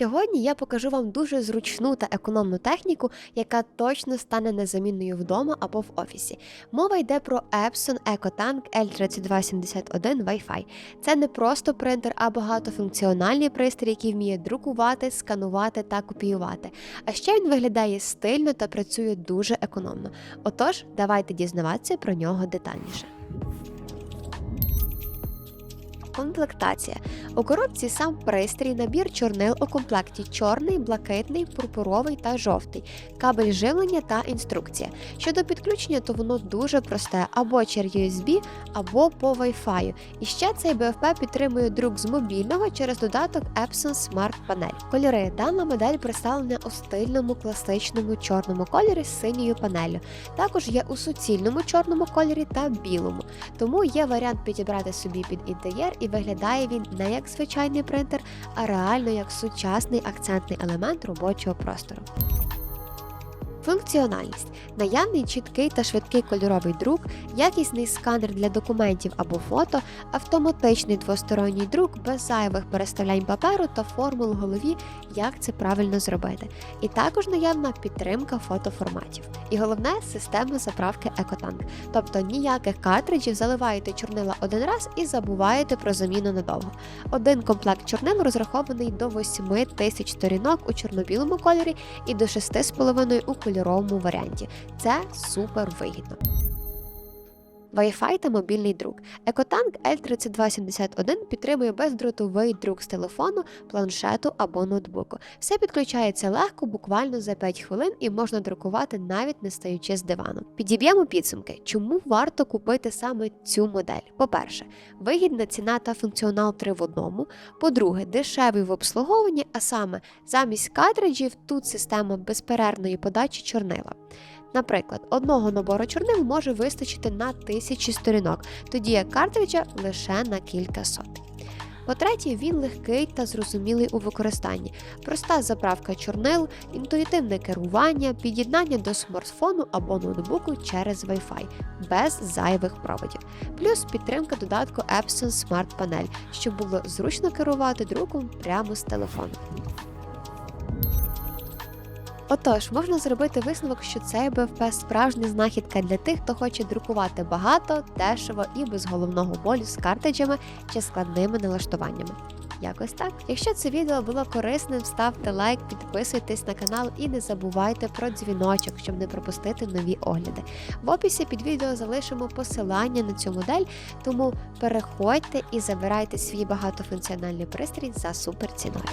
Сьогодні я покажу вам дуже зручну та економну техніку, яка точно стане незамінною вдома або в офісі. Мова йде про Epson EcoTank L3271 Wi-Fi. Це не просто принтер, а багатофункціональний пристрій, який вміє друкувати, сканувати та копіювати. А ще він виглядає стильно та працює дуже економно. Отож, давайте дізнаватися про нього детальніше. Комплектація. У коробці сам пристрій, набір чорнил у комплекті чорний, блакитний, пурпуровий та жовтий, кабель живлення та інструкція. Щодо підключення, то воно дуже просте або через USB, або по Wi-Fi. І ще цей BFP підтримує друк з мобільного через додаток Epson Smart Panel. Кольори дана модель представлена у стильному класичному чорному кольорі з синьою панелью. Також є у суцільному чорному кольорі та білому. Тому є варіант підібрати собі під інтер'єр і виглядає він не як звичайний принтер, а реально як сучасний акцентний елемент робочого простору. Функціональність наявний чіткий та швидкий кольоровий друк, якісний сканер для документів або фото, автоматичний двосторонній друк без зайвих переставлянь паперу та формул в голові, як це правильно зробити. І також наявна підтримка фотоформатів. І головне система заправки EcoTank. Тобто ніяких картриджів заливаєте чорнила один раз і забуваєте про заміну надовго. Один комплект чорнил розрахований до 8 тисяч сторінок у чорно-білому кольорі і до 6,5 у кольоровому варіанті. Це супер вигідно. Wi-Fi та мобільний друк. EcoTank L3271 підтримує бездротовий друк з телефону, планшету або ноутбуку. Все підключається легко, буквально за 5 хвилин, і можна друкувати навіть не стаючи з дивану. Підіб'ємо підсумки, чому варто купити саме цю модель. По-перше, вигідна ціна та функціонал 3 в одному. По-друге, дешевий в обслуговуванні, а саме замість картриджів тут система безперервної подачі чорнила. Наприклад, одного набору чорнил може вистачити на тисячі сторінок, тоді як картриджа лише на кілька сот. По-третє, він легкий та зрозумілий у використанні, проста заправка чорнил, інтуїтивне керування, під'єднання до смартфону або ноутбуку через Wi-Fi, без зайвих проводів, плюс підтримка додатку Epson Smart Panel, щоб було зручно керувати друком прямо з телефону. Отож, можна зробити висновок, що цей БФП справжня знахідка для тих, хто хоче друкувати багато, дешево і без головного болю з картриджами чи складними налаштуваннями. Якось так. Якщо це відео було корисним, ставте лайк, підписуйтесь на канал і не забувайте про дзвіночок, щоб не пропустити нові огляди. В описі під відео залишимо посилання на цю модель, тому переходьте і забирайте свій багатофункціональний пристрій за супер ціною.